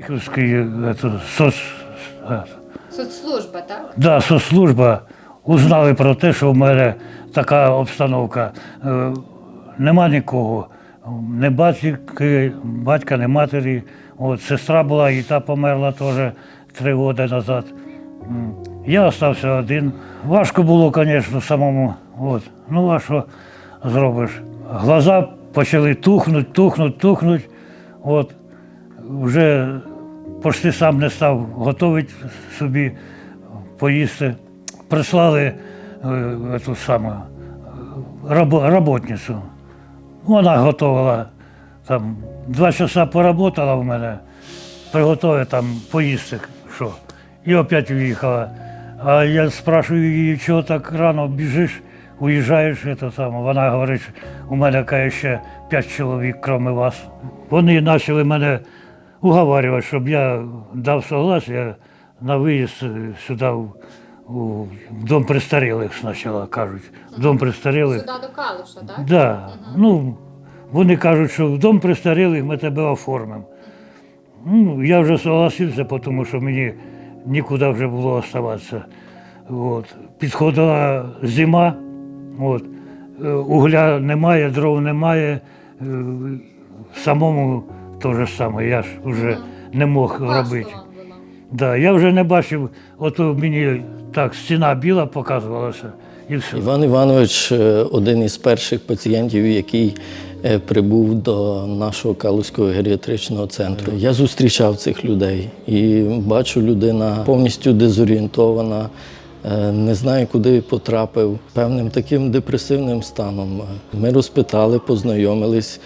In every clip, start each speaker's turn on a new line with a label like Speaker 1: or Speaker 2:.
Speaker 1: Харківський это, соц, е,
Speaker 2: Соцслужба, так?
Speaker 1: да, соцслужба узнали про те, що в мене така обстановка. Е, Нема нікого. Не батьки, батька, не матері. От, сестра була, і та померла теж три роки назад. Я залишився один. Важко було, звісно, самому. От. Ну, а що зробиш? Глаза почали тухнуть, тухнуть, тухнуть. От. Вже почти сам не став готувати собі поїсти. Прислали е, ту саму е, роботницю. Вона готувала там два часа поработала в мене, приготує там поїсти, що. І опять уїхала. А я спрашиваю її, чого так рано біжиш, уїжджаєш, це саме. Вона говорить, у мене ще п'ять чоловік, крім вас. Вони почали мене уговарювати, щоб я дав согласие на виїзд е, сюди в, у дом престарілих спочатку кажуть. В дом престарілих.
Speaker 2: Сюди до Калуша, так?
Speaker 1: Да. Ну, вони кажуть, що в дом престарілих ми тебе оформимо. Ну, я вже согласився, тому що мені нікуди вже було оставатися. От. Підходила зима, от. е, угля немає, дров немає. е, Самому те ж саме, я ж вже не мог робити. Да, я вже не бачив, от мені так стіна біла показувалася і все.
Speaker 3: Іван Іванович е, один із перших пацієнтів, який е, прибув до нашого Калузького геріатричного центру. Я зустрічав цих людей і бачу, людина повністю дезорієнтована, е, не знає, куди потрапив, певним таким депресивним станом. Ми розпитали, познайомились.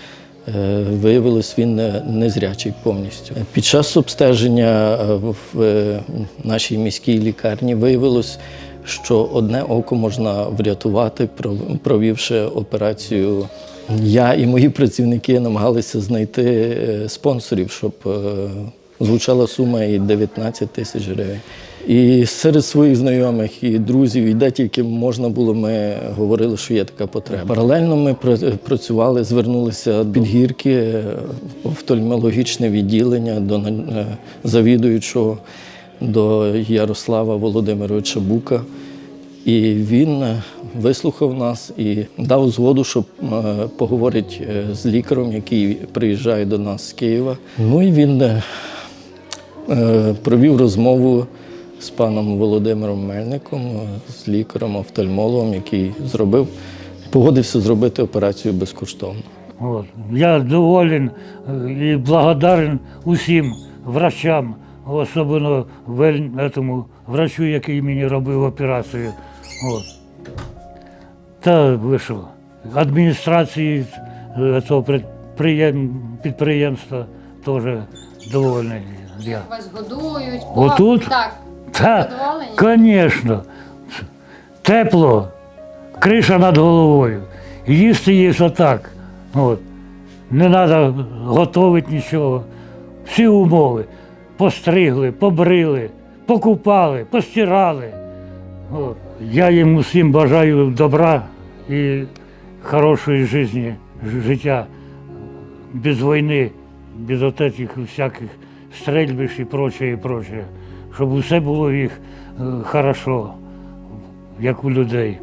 Speaker 3: Е, Виявилось, він не- незрячий повністю. Під час обстеження е, в е, нашій міській лікарні виявилось, що одне око можна врятувати, пров- провівши операцію. Я і мої працівники намагалися знайти спонсорів, щоб звучала сума і 19 тисяч гривень. І серед своїх знайомих і друзів, і де тільки можна було, ми говорили, що є така потреба. Паралельно ми пра- працювали, звернулися до підгірки, е, офтальмологічне відділення до е, завідуючого до Ярослава Володимировича Бука. І він е, вислухав нас і дав згоду, щоб поговорити з лікарем, який приїжджає до нас з Києва. Ну і він провів розмову з паном Володимиром Мельником, е, з лікарем-офтальмологом, який зробив, погодився зробити операцію безкоштовно.
Speaker 1: От. Я доволен е, і благодарен усім врачам, особливо этому врачу, який мені робив операцію. От. Та вийшов. Адміністрації е, цього підприємства теж довольний. Я.
Speaker 2: Вас годують.
Speaker 1: Отут?
Speaker 2: Так.
Speaker 1: Та, звісно. Тепло, криша над головою. Їсти є отак. От. Не треба готувати нічого. Всі умови. Постригли, побрили, покупали, постирали. От. Я їм усім бажаю добра і хорошої житті, життя без війни, без от этих всяких стрельбищ і прочее, і прочее. Щоб усе було їх е, хорошо, як у людей.